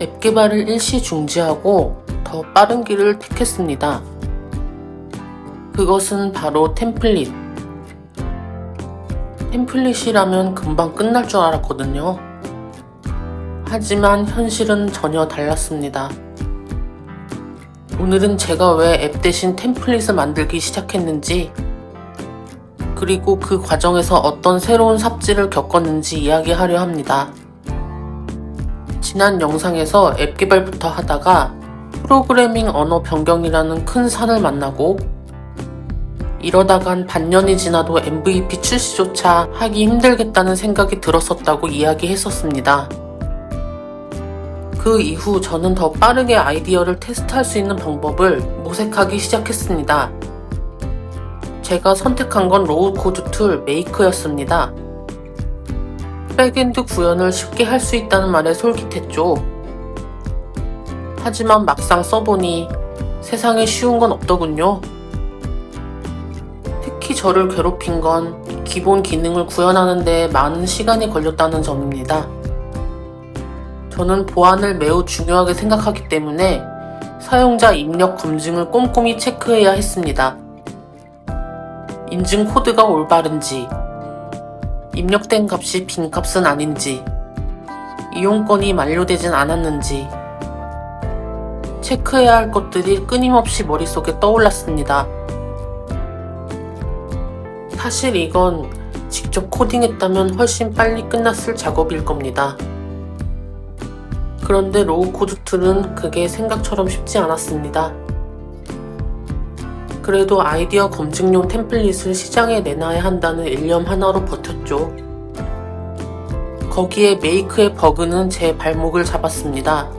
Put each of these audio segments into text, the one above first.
앱 개발을 일시 중지하고 더 빠른 길을 택했습니다. 그것은 바로 템플릿. 템플릿이라면 금방 끝날 줄 알았거든요. 하지만 현실은 전혀 달랐습니다. 오늘은 제가 왜 앱 대신 템플릿을 만들기 시작했는지, 그리고 그 과정에서 어떤 새로운 삽질을 겪었는지 이야기하려 합니다. 지난 영상에서 앱 개발부터 하다가 프로그래밍 언어 변경이라는 큰 산을 만나고 이러다간 반년이 지나도 MVP 출시조차 하기 힘들겠다는 생각이 들었었다고 이야기했었습니다. 그 이후 저는 더 빠르게 아이디어를 테스트할 수 있는 방법을 모색하기 시작했습니다. 제가 선택한 건 로우 코드 툴 메이크였습니다. 백엔드 구현을 쉽게 할 수 있다는 말에 솔깃했죠. 하지만 막상 써보니 세상에 쉬운 건 없더군요. 특히 저를 괴롭힌 건 기본 기능을 구현하는데 많은 시간이 걸렸다는 점입니다. 저는 보안을 매우 중요하게 생각하기 때문에 사용자 입력 검증을 꼼꼼히 체크해야 했습니다. 인증 코드가 올바른지, 입력된 값이 빈 값은 아닌지, 이용권이 만료되진 않았는지, 체크해야 할 것들이 끊임없이 머릿속에 떠올랐습니다. 사실 이건 직접 코딩했다면 훨씬 빨리 끝났을 작업일 겁니다. 그런데 로우 코드 툴은 그게 생각처럼 쉽지 않았습니다. 그래도 아이디어 검증용 템플릿을 시장에 내놔야 한다는 일념 하나로 버텼죠. 거기에 메이크의 버그는 제 발목을 잡았습니다.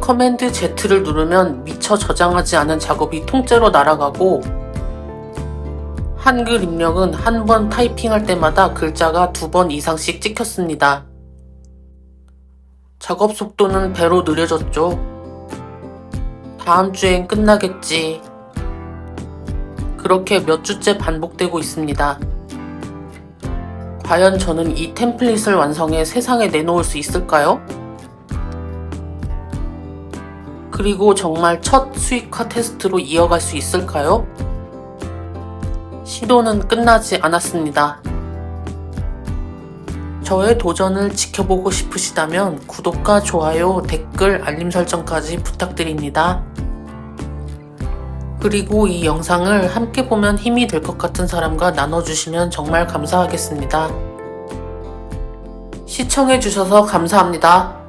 커맨드 Z를 누르면 미처 저장하지 않은 작업이 통째로 날아가고 한글 입력은 한 번 타이핑할 때마다 글자가 두 번 이상씩 찍혔습니다. 작업 속도는 배로 느려졌죠. 다음 주엔 끝나겠지. 그렇게 몇 주째 반복되고 있습니다. 과연 저는 이 템플릿을 완성해 세상에 내놓을 수 있을까요? 그리고 정말 첫 수익화 테스트로 이어갈 수 있을까요? 시도는 끝나지 않았습니다. 저의 도전을 지켜보고 싶으시다면 구독과 좋아요, 댓글, 알림 설정까지 부탁드립니다. 그리고 이 영상을 함께 보면 힘이 될 것 같은 사람과 나눠주시면 정말 감사하겠습니다. 시청해주셔서 감사합니다.